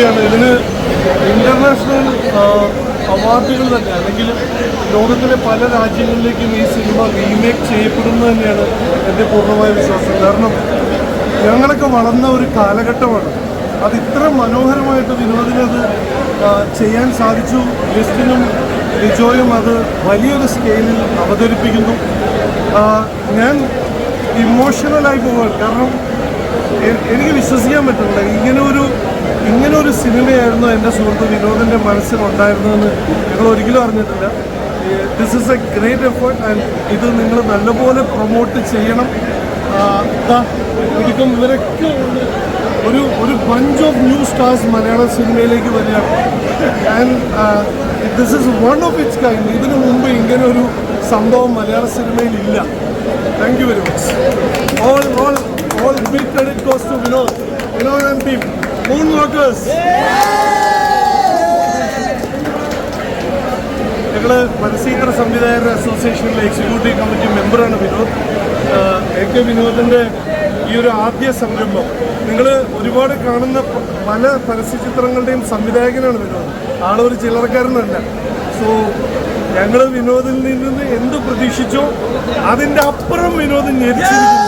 ഇതിന് ഇന്റർനാഷണൽ അവാർഡുകൾ തന്നെ. അല്ലെങ്കിൽ ലോകത്തിലെ പല രാജ്യങ്ങളിലേക്കും ഈ സിനിമ റീമേക്ക് ചെയ്യപ്പെടുന്നു തന്നെയാണ് എന്റെ പൂർണമായ വിശ്വാസം. കാരണം ഞങ്ങളൊക്കെ വളർന്ന ഒരു കാലഘട്ടമാണ്. അത് ഇത്ര മനോഹരമായിട്ട് വിനോദിനത് അത് ചെയ്യാൻ സാധിച്ചു. ലിസ്റ്റിനും ലിജോയും അത് വലിയൊരു സ്കെയിലിൽ അവതരിപ്പിക്കുന്നു. ഞാൻ ഇമോഷണലായി പോവുകയാണ് കാരണം എനിക്ക് വിശ്വസിക്കാൻ പറ്റുന്നില്ല. ഇങ്ങനെ ഒരു സിനിമയായിരുന്നു എന്റെ സുഹൃത്ത് വിനോദിന്റെ മനസ്സിലുണ്ടായിരുന്നതെന്ന് ഞങ്ങൾ ഒരിക്കലും അറിഞ്ഞിട്ടില്ല. This is a great effort and ഇത് നിങ്ങൾ നല്ലപോലെ പ്രൊമോട്ട് ചെയ്യണം. ഇരിക്കും ഇവരൊക്കെ ഒരു ഒരു ബഞ്ച് ഓഫ് ന്യൂ സ്റ്റാർസ് മലയാള സിനിമയിലേക്ക് വരികയാണ്. And this is one of its kind ഇതിനു മുമ്പ് ഇങ്ങനെ ഒരു സംഭവം മലയാള സിനിമയിൽ ഇല്ല. Thank you very much Workers. Workers ഞങ്ങൾ മനസ്സീത്ര സംവിധായകരുടെ അസോസിയേഷനിലെ എക്സിക്യൂട്ടീവ് കമ്മിറ്റി മെമ്പറാണ് വിനോദ്. എ കെ വിനോദിന്റെ ഈ ഒരു ആദ്യ സംരംഭം. നിങ്ങൾ ഒരുപാട് കാണുന്ന പല പരസ്യചിത്രങ്ങളുടെയും സംവിധായകനാണ് വിനോദ്. ആളൊരു ചില്ലറക്കാരനല്ല. സോ ഞങ്ങൾ വിനോദിൽ നിന്ന് എന്ത് പ്രതീക്ഷിച്ചോ അതിന്റെ അപ്പുറം വിനോദ് ഞെരിച്ചിരിക്കുന്നു.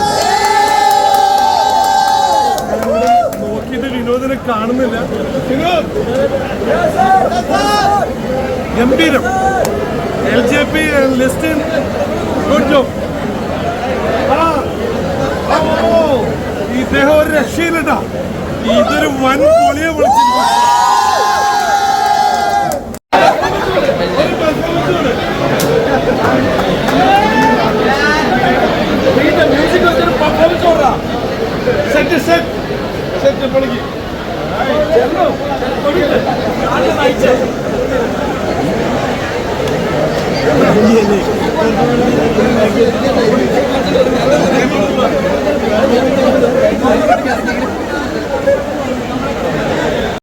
വിനോദിനെ കാണുന്നില്ല. ഗംഭീരം. L J P list good job ഇദ്ദേഹം ഒരു രക്ഷയിലിട്ടാ ഇതൊരു വൻ പൊളിയെ വിളിച്ചിട്ടുണ്ട് സെറ്റ് സെറ്റ് സെറ്റ് പൊളിക്ക്